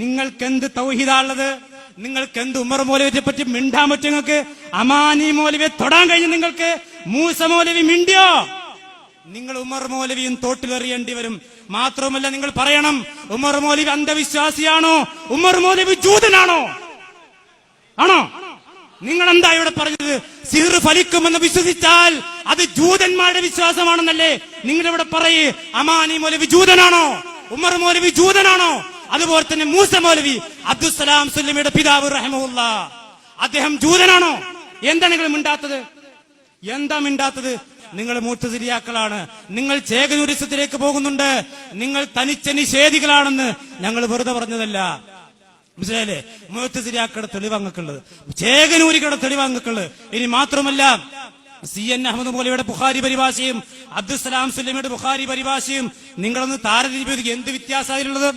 നിങ്ങൾക്ക് എന്ത് തൗഹീദാണുള്ളത്? നിങ്ങൾക്ക് എന്ത് ഉമർ മൗലവിയെ പറ്റി മിണ്ടാൻ പറ്റും നിങ്ങൾക്ക്? അമാനി മൗലവിയെ തൊടാൻ കഴിഞ്ഞു നിങ്ങൾക്ക്? മൂസ മൗലവി മിണ്ടിയോ? നിങ്ങൾ ഉമർ മൗലവിയും തോട്ടിലെറിയേണ്ടി വരും. മാത്രവുമല്ല നിങ്ങൾ പറയണം ഉമർ മൗലവി അന്ധവിശ്വാസിയാണോ? ഉമർ മൗലവി ജൂതനാണോ? ആണോ? നിങ്ങൾ എന്താ ഇവിടെ പറഞ്ഞത്? സിഹർ ഫലിക്കുമെന്ന് വിശ്വസിച്ചാൽ അത് ജൂതന്മാരുടെ വിശ്വാസമാണെന്നല്ലേ? നിങ്ങൾ ഇവിടെ പറയേ അമാനി മൗലവി ജൂതനാണോ? ഉമർ മൗലവി ജൂതനാണോ? അതുപോലെ തന്നെ മൂസ മൗലവി അബ്ദുസലാം സുല്ലമിയുടെ പിതാവ് റഹമുല്ല അദ്ദേഹം ജൂതനാണോ? എന്താണ് നിങ്ങൾ മിണ്ടാത്തത്? എന്താ മിണ്ടാത്തത്? നിങ്ങൾ മൂത്തതിരിയാക്കളാണ് നിങ്ങൾ ചേകനുരിസത്തിലേക്ക് പോകുന്നുണ്ട്. നിങ്ങൾ തനിച്ച നിഷേധികളാണെന്ന് ഞങ്ങൾ വെറുതെ പറഞ്ഞതല്ല. മനസ്സിലായില്ലേ? മൂത്തതിരിയാക്കളുടെ തെളിവങ്ങക്കുള്ളത് ചേകനൂരിക്കയുടെ തെളിവങ്ങക്കുള്ളത് ഇനി മാത്രമല്ല സി എൻ അഹമ്മദ് മോലിയുടെ ബുഖാരി പരിഭാഷയും അബ്ദുസലാം സുല്ലമിയുടെ ബുഖാരി പരിഭാഷയും നിങ്ങളൊന്ന് താരതമ്യം എന്ത് വ്യത്യാസമായിട്ടുള്ളത്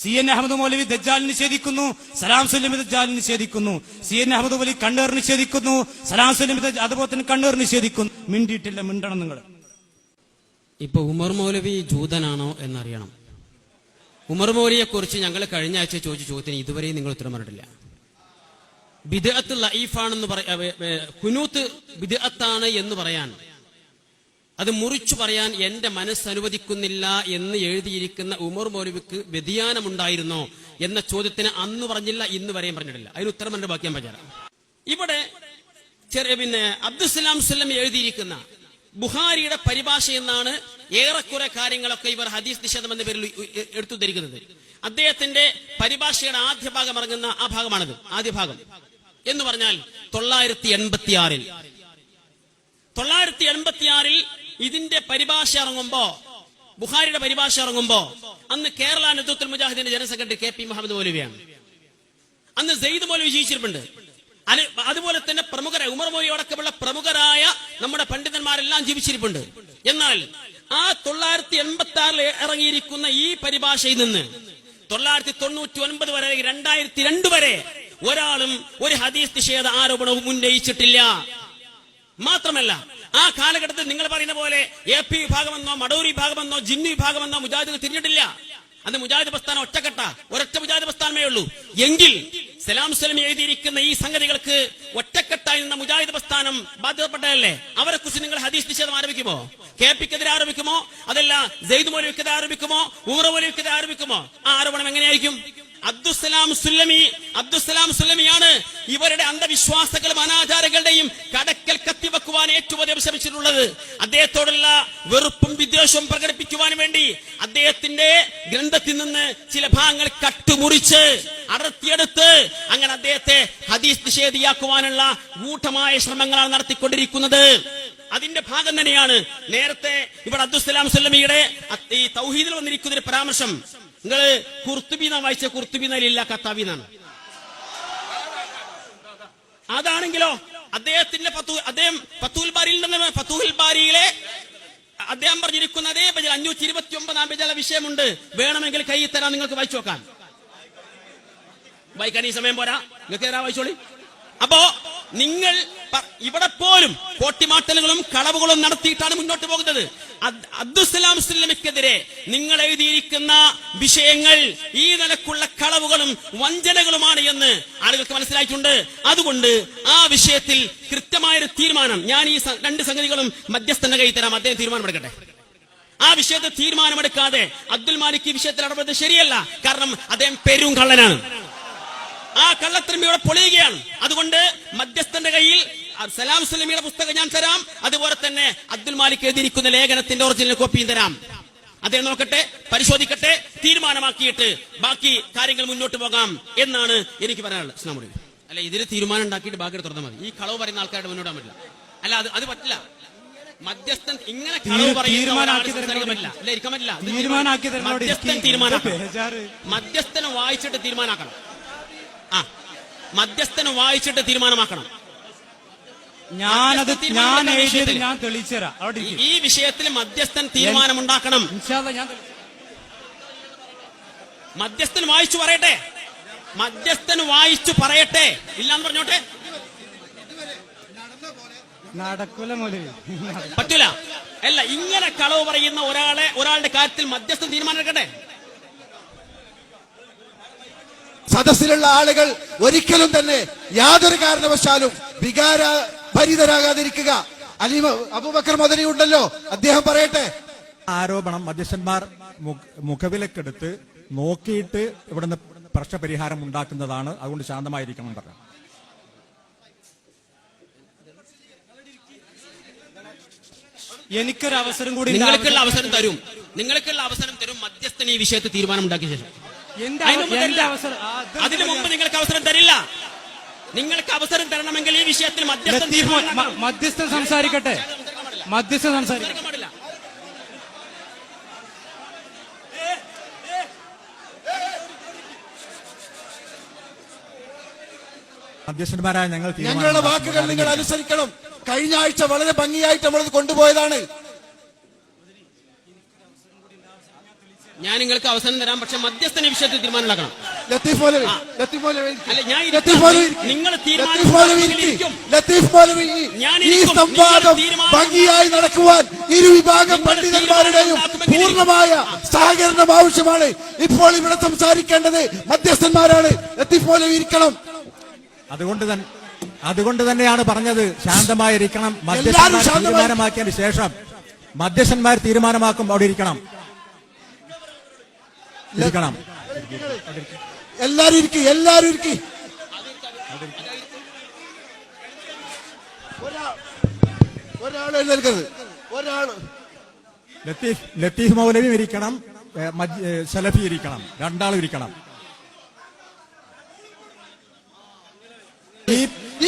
സി എൻ അഹമ്മദ് മൗലവി ദജ്ജാൽ നിഷേധിക്കുന്നു സലാം സുലമി ദജ്ജാൽ നിഷേധിക്കുന്നു. സി എൻ അഹമ്മദ് മൗലി കണ്ണേർ നിഷേധിക്കുന്നു സലാം സുലമി അതുപോലെ തന്നെ കണ്ണേർ നിഷേധിക്കുന്നു. മിണ്ടിയിട്ടില്ല മിണ്ടണം നിങ്ങൾ. ഇപ്പൊ ഉമർ മൗലവി ജൂതനാണോ എന്നറിയണം. ഉമർ മൗലിയെ കുറിച്ച് ഞങ്ങൾ കഴിഞ്ഞ ആഴ്ച ചോദിച്ച ചോദ്യത്തിന് ഇതുവരെയും നിങ്ങൾ ഉത്തരം പറഞ്ഞിട്ടില്ല. ബിദഅത്ത് ലൈഫാണെന്ന് പറയാ ബിദഅത്താണ് എന്ന് പറയാൻ അത് മുറിച്ചു പറയാൻ എന്റെ മനസ്സ് അനുവദിക്കുന്നില്ല എന്ന് എഴുതിയിരിക്കുന്ന ഉമർ മൗലവിക്ക് വ്യതിയാനമുണ്ടായിരുന്നോ എന്ന ചോദ്യത്തിന് അന്ന് പറഞ്ഞില്ല ഇന്ന് വരെയും പറഞ്ഞിട്ടില്ല. അതിന് ഉത്തരം എന്റെ ബാക്കി ഞാൻ ഇവിടെ ചെറിയ പിന്നെ അബ്ദുസലാം സ്വല്ലം എഴുതിയിരിക്കുന്ന ബുഹാരിയുടെ പരിഭാഷ എന്നാണ് ഏറെക്കുറെ കാര്യങ്ങളൊക്കെ ഇവർ ഹദീസ് നിഷേധം എന്ന പേരിൽ ഉ- ഉ- എടുത്തു ധരിക്കുന്നത് അദ്ദേഹത്തിന്റെ പരിഭാഷയുടെ ആദ്യ ഭാഗം ഇറങ്ങുന്ന ആ ഭാഗമാണിത് ആദ്യ ഭാഗം. എന്ന് പറഞ്ഞാൽ തൊള്ളായിരത്തി എൺപത്തി ആറിൽ തൊള്ളായിരത്തി എൺപത്തി ആറിൽ ഇതിന്റെ പരിഭാഷ ഇറങ്ങുമ്പോ ബുഹാരിയുടെ പരിഭാഷ ഇറങ്ങുമ്പോ അന്ന് കേരള നേതൃത്വത്തിൽ മുജാഹിദിന്റെ general secretary K P Muhammad മൗലവിയാണ്. അന്ന് സെയ്ദ് മൗലവി ജീവിച്ചിരിപ്പുണ്ട് അതുപോലെ തന്നെ പ്രമുഖരായ ഉമർ മൗലി അടക്കമുള്ള പ്രമുഖരായ നമ്മുടെ പണ്ഡിതന്മാരെല്ലാം ജീവിച്ചിരിപ്പുണ്ട്. എന്നാൽ ആ തൊള്ളായിരത്തി എൺപത്തി ആറിൽ ഇറങ്ങിയിരിക്കുന്ന ഈ പരിഭാഷയിൽ നിന്ന് തൊള്ളായിരത്തി തൊണ്ണൂറ്റി ഒൻപത് വരെ രണ്ടായിരത്തി രണ്ട് വരെ ഒരാളും ഒരു ഹദീസ് നിഷേധ ആരോപണവും ഉന്നയിച്ചിട്ടില്ല. മാത്രമല്ല ആ കാലഘട്ടത്തിൽ നിങ്ങൾ പറയുന്ന പോലെ എ പി വിഭാഗമെന്നോ മടൂർ വിഭാഗമെന്നോ ജിന്നു വിഭാഗമെന്നോ മുജാഹിദുകൾ തിരിഞ്ഞിട്ടില്ല. അന്ന് മുജാഹിദ് പ്രസ്ഥാനം ഒറ്റക്കെട്ട ഒരൊറ്റ മുജാഹിദ് പ്രസ്ഥാനമേ ഉള്ളൂ. എങ്കിൽ സലാം സ്വലം എഴുതിയിരിക്കുന്ന ഈ സംഗതികൾക്ക് ഒറ്റക്കെട്ടായി നിന്ന മുജാഹിദ് പ്രസ്ഥാനം ബാധ്യതപ്പെട്ടതല്ലേ? അവരെ കുറിച്ച് നിങ്ങൾ ഹദീസ് നിഷേധം ആരംഭിക്കുമോ കെ പിക്കെതിരെ ആരോപിക്കുമോ? അതല്ല ജെയ്ദ് മൗലവിക്കെതിരെ ആരോപിക്കുമോ? ഊറ മൗലവിക്കെതിരെ ആരോപിക്കുമോ? ആ ആരോപണം എങ്ങനെയായിരിക്കും? അബ്ദുസലാം സുല്ലമി അബ്ദുസലാം സുല്ലമിയാണ് ഇവരുടെ അന്ധവിശ്വാസങ്ങളും അനാചാരങ്ങളുടെയും കടക്കൽ കത്തിവെക്കുവാൻ ഏറ്റവും അധികം ശ്രമിച്ചിട്ടുള്ളത്. അദ്ദേഹത്തോടുള്ള വെറുപ്പും വിദ്വേഷവും പ്രകടിപ്പിക്കുവാൻ വേണ്ടി അദ്ദേഹത്തിന്റെ ഗ്രന്ഥത്തിൽ നിന്ന് ചില ഭാഗങ്ങൾ കട്ടുമുറിച്ച് അടർത്തിയെടുത്ത് അങ്ങനെ അദ്ദേഹത്തെ ഹദീസ് നിഷേധിയാക്കുവാനുള്ള ഗൂഢമായ ശ്രമങ്ങളാണ് നടത്തിക്കൊണ്ടിരിക്കുന്നത്. അതിന്റെ ഭാഗം തന്നെയാണ് നേരത്തെ ഇവിടെ അബ്ദുസലാം സുല്ലമിയുടെ ഈ തൗഹീദിൽ വന്നിരിക്കുന്ന ഒരു പരാമർശം. നിങ്ങൾ കുർത്തുബീന വായിച്ച കുർത്തുബീനലില്ല കത്താബീനാണ് കത്താബി അതാണെങ്കിലോ അദ്ദേഹത്തിന്റെ പത്തു അദ്ദേഹം പത്തൂൽ ബാരിയിൽ നിന്ന് പത്തൂൽ ബാരിയിലെ അദ്ദേഹം പറഞ്ഞിരിക്കുന്ന അതേ പേജിൽ അഞ്ഞൂറ്റി ഇരുപത്തി ഒമ്പതാം പേജിലെ വിഷയമുണ്ട്. വേണമെങ്കിൽ കൈ തരാം നിങ്ങൾക്ക് വായിച്ചു നോക്കാൻ വായിക്കാൻ ഈ സമയം പോരാ. നിങ്ങൾക്ക് തരാ വായിച്ചോളി. അപ്പോ നിങ്ങൾ ഇവിടെ പോലും കോട്ടിമാട്ടലുകളും കളവുകളും നടത്തിയിട്ടാണ് മുന്നോട്ട് പോകുന്നത്. അബ്ദുസലാം നിങ്ങൾ എഴുതിയിരിക്കുന്ന വിഷയങ്ങൾ ഈ നിലക്കുള്ള കളവുകളും വഞ്ചനകളുമാണ് എന്ന് ആളുകൾക്ക് മനസ്സിലായിട്ടുണ്ട്. അതുകൊണ്ട് ആ വിഷയത്തിൽ കൃത്യമായൊരു തീരുമാനം ഞാൻ ഈ രണ്ട് സംഗതികളും മധ്യസ്ഥന്റെ കൈ തരാം അദ്ദേഹം തീരുമാനമെടുക്കട്ടെ. ആ വിഷയത്തെ തീരുമാനമെടുക്കാതെ അബ്ദുൽ മാലിക് ഈ വിഷയത്തിൽ ഇടപെടുന്നത് ശരിയല്ല കാരണം അദ്ദേഹം പെരും കള്ളനാണ്. ആ കള്ളത്തിരമ്പിയുടെ പൊളിയുകയാണ്. അതുകൊണ്ട് മധ്യസ്ഥന്റെ കയ്യിൽ സലാം സുലമിയുടെ പുസ്തകം ഞാൻ തരാം. അതുപോലെ തന്നെ അബ്ദുൽ മാലിക് എഴുതിയിരിക്കുന്ന ലേഖനത്തിന്റെ ഒറിജിനൽ കോപ്പിയും തരാം. അദ്ദേഹം നോക്കട്ടെ പരിശോധിക്കട്ടെ തീരുമാനമാക്കിയിട്ട് ബാക്കി കാര്യങ്ങൾ മുന്നോട്ട് പോകാം എന്നാണ് എനിക്ക് പറയാനുള്ളത്. ഇസ്ലാം മുറിവ് അല്ല ഇതിന് തീരുമാനം ഉണ്ടാക്കിയിട്ട് ബാക്കി തുറന്നാൽ മതി. ഈ കളവ് പറയുന്ന ആൾക്കാരുടെ മുന്നോട്ട് പറ്റില്ല. അല്ല അത് അത് പറ്റില്ല. മധ്യസ്ഥൻ ഇങ്ങനെ കളവ് പറയുന്ന മധ്യസ്ഥന് വായിച്ചിട്ട് തീരുമാനാക്കണം ആ മധ്യസ്ഥനെ വായിച്ചിട്ട് തീരുമാനമാക്കണം. ഞാനത് ഞാൻ എഴുതിയത് ഞാൻ തെളിച്ചുതരാം അവിടെ ഈ- വിഷയത്തിൽ മധ്യസ്ഥൻ തീരുമാനമുണ്ടാക്കണം. ഇൻഷാ അല്ലാ ഞാൻ മധ്യസ്ഥൻ വായിച്ചു പറയട്ടെ. മധ്യസ്ഥൻ വായിച്ചു പറയട്ടെ. ഇല്ലാന്ന് പറഞ്ഞോട്ടെ. നടക്കൂല പറ്റൂല. അല്ല ഇങ്ങനെ കളവ് പറയുന്ന ഒരാളെ ഒരാളുടെ കാര്യത്തിൽ മധ്യസ്ഥൻ തീരുമാനം എടുക്കട്ടെ സദസ്സിലുള്ള ആളുകൾ ഒരിക്കലും തന്നെ യാതൊരു കാരണവശാലും വികാര ഭരിതരാകാതിരിക്കുക. അലി അബൂബക്കർ മദനി ഉണ്ടല്ലോ. അദ്ദേഹം പറയട്ടെ. ആരോപണം മധ്യസ്ഥന്മാർ മുഖ- മുഖവിലക്കെടുത്ത് നോക്കിയിട്ട് ഇവിടുന്ന് പ്രശ്നപരിഹാരം ഉണ്ടാക്കുന്നതാണ്. അതുകൊണ്ട് ശാന്തമായിരിക്കണം പറഞ്ഞു. എനിക്കൊരു അവസരം കൂടി നിങ്ങൾക്കുള്ള അവസരം തരും. നിങ്ങൾക്കുള്ള അവസരം തരും. മധ്യസ്ഥൻ ഈ വിഷയത്തിൽ തീരുമാനം ഉണ്ടാക്കിയ ശേഷം അതിനു മുമ്പ് നിങ്ങൾക്ക് അവസരം തരില്ല. നിങ്ങൾക്ക് അവസരം തരണമെങ്കിൽ ഈ വിഷയത്തിൽ മധ്യസ്ഥൻ സംസാരിക്കട്ടെ. മധ്യസ്ഥൻ സംസാരിക്കട്ടെ. മധ്യസ്ഥന്മാരായ ഞങ്ങൾ ഞങ്ങളുടെ വാക്കുകൾ നിങ്ങൾ അനുസരിക്കണം. കഴിഞ്ഞ ആഴ്ച വളരെ ഭംഗിയായിട്ട് നമ്മളത് കൊണ്ടുപോയതാണ്. ഞാൻ നിങ്ങൾക്ക് അവസരം തരാം പക്ഷെ മധ്യസ്ഥന വിഷയത്തിൽ തീരുമാനം ഉണ്ടാക്കണം ലത്തീഫ് മൗലവി ലത്തീഫ് അല്ല, ഞാൻ ഇരിക്കാം. ലത്തീഫ് നിങ്ങൾ ഈ- ഞാൻ ഈ സംവാദം ഭംഗിയായി നടക്കുവാൻ പണ്ഡിതന്മാരുടെയും പൂർണമായ സഹകരണം ആവശ്യമാണ്. ഇപ്പോൾ ഇവിടെ സംസാരിക്കേണ്ടത് മധ്യസ്ഥന്മാരാണ്. ലത്തീഫ് മൗലവി ഇരിക്കണം. അതുകൊണ്ട് തന്നെ അതുകൊണ്ട് തന്നെയാണ് പറഞ്ഞത്. ശാന്തമായിരിക്കണം. മധ്യസ്ഥന്മാർ തീരുമാനമാക്കിയതിന് ശേഷം മധ്യസ്ഥന്മാർ തീരുമാനമാക്കും. അവിടെ ഇരിക്കണം. ഇരിക്കണം എല്ലാരും ഇരിക്കി എല്ലാരും ഇരിക്കി. ഒരാൾ എഴുന്നേൽക്കരുത്. ഒരാൾ ലത്തീഫ് ലത്തീഫ് മൗലവിയും ഇരിക്കണം സലഫി ഇരിക്കണം. രണ്ടാളും ഇരിക്കണം.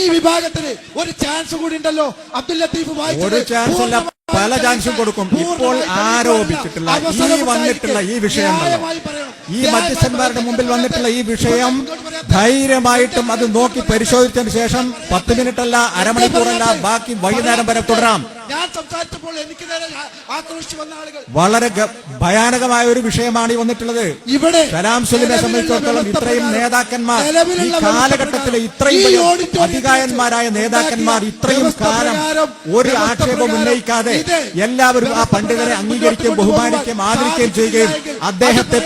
ഈ വിഭാഗത്തിന് ഒരു ചാൻസ് കൂടി ഉണ്ടല്ലോ. അബ്ദുൽ ലത്തീഫ് ഒരു ചാൻസ് അല്ല. പല ചാൻസും കൊടുക്കും. ഇപ്പോൾ ആരോപിച്ചിട്ടുള്ള ഈ വന്നിട്ടുള്ള ഈ വിഷയം. ഈ മധ്യസ്ഥന്മാരുടെ മുമ്പിൽ വന്നിട്ടുള്ള ഈ വിഷയം ധൈര്യമായിട്ടും അത് നോക്കി പരിശോധിച്ചതിന് ശേഷം പത്ത് മിനിറ്റ് അല്ല അരമണിക്കൂറല്ല ബാക്കി വൈകുന്നേരം വരെ തുടരാം. ഞാൻ സംസാരിച്ചപ്പോൾ എനിക്ക് നേരെ ആക്രോശിച്ചു വന്ന ആളുകൾ വളരെ ഭയാനകമായ ഒരു വിഷയമാണ് ഈ വന്നിട്ടുള്ളത്. ഇവിടെ സലാം സുലിനെ സംബന്ധിച്ചിടത്തോളം ഇത്രയും നേതാക്കന്മാർ ഈ കാലഘട്ടത്തിലെ ഇത്രയും അധികായന്മാരായ നേതാക്കന്മാർ ഇത്രയും കാലം ഒരു ആക്ഷേപം ഉന്നയിക്കാതെ എല്ലാവരും ആ പണ്ഡിതരെ അംഗീകരിക്കുകയും ബഹുമാനിക്കുകയും ആദരിക്കുകയും ചെയ്യുകയും അദ്ദേഹത്തെ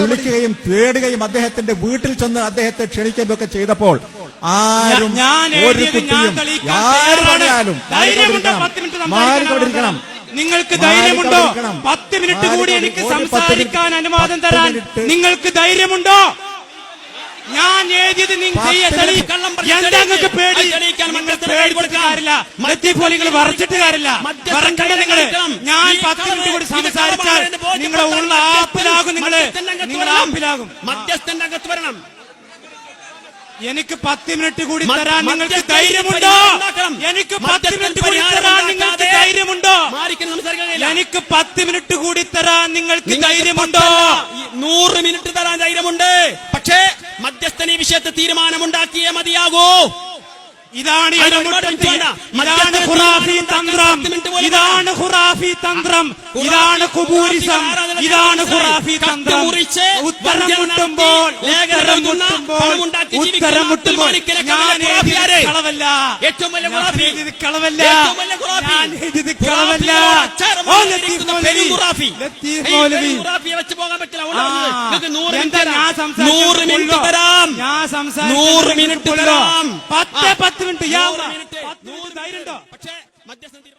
വിളിക്കുകയും തേടുകയും അദ്ദേഹത്തിന്റെ വീട്ടിൽ ചെന്ന് അദ്ദേഹത്തെ ഒക്കെ ചെയ്തപ്പോൾ ആരും ഒരു കുട്ടിയും ആര് പറഞ്ഞാലും മാറിക്കൊണ്ടിരിക്കണം നിങ്ങൾക്ക് ധൈര്യമുണ്ടോ. പത്ത് മിനിറ്റ് കൂടി എനിക്ക് സംസാരിക്കാൻ അനുവാദം തരാൻ നിങ്ങൾക്ക് ധൈര്യമുണ്ടോ? ഞാൻ എന്താ നിങ്ങൾക്ക് പേടി? അത് തെളിയിക്കാൻ നിങ്ങൾ വറച്ചിട്ട് കാര്യമില്ല. വറക്കണ്ട നിങ്ങൾ. ഞാൻ പത്ത് മിനിറ്റ് കൂടി സംസാരിച്ചാൽ നിങ്ങളെ ഉള്ള ആപ്പിലാകും നിങ്ങൾ. നിങ്ങൾ. ആപ്പിലാകും. മധ്യസ്ഥന്റെ അകത്ത് വരണം. എനിക്ക് പത്ത് മിനിറ്റ് കൂടി തരാൻ നിങ്ങൾക്ക് ധൈര്യമുണ്ടോ? എനിക്ക് പത്ത് മിനിറ്റ് കൂടി തരാൻ നിങ്ങൾക്ക് ധൈര്യമുണ്ടോ. എനിക്ക് പത്ത് മിനിറ്റ് കൂടി തരാൻ നിങ്ങൾക്ക് ധൈര്യമുണ്ടോ? നൂറ് മിനിറ്റ് തരാൻ ധൈര്യമുണ്ട്. പക്ഷേ മധ്യസ്ഥനെ വിഷയത്തെ തീരുമാനമുണ്ടാക്കിയേ മതിയാകൂ. ഇതാണ് ഖുറാഫി തന്ത്രം. ഇതാണ് ഖുറാഫി തന്ത്രം. ഇതാണ് കുബൂരിസം ഇതാണ് ഖുറാഫി തന്ത്രം. ഉത്തരം മുട്ടുമ്പോൾ ഉത്തരം മുട്ടുമ്പോൾ ഉത്തരം മുട്ടുമ്പോൾ ഞാൻ. കളവല്ല. ഏറ്റവും വലിയ കളവല്ല. ഞാൻ കളവല്ല. വെച്ച് പോകാൻ പറ്റില്ല. നൂറ് മിനിറ്റ് തരാം. നൂറ് മിനിറ്റ്? തരാം. പത്ത് പത്ത് മിനിറ്റ്. യാ നൂറ്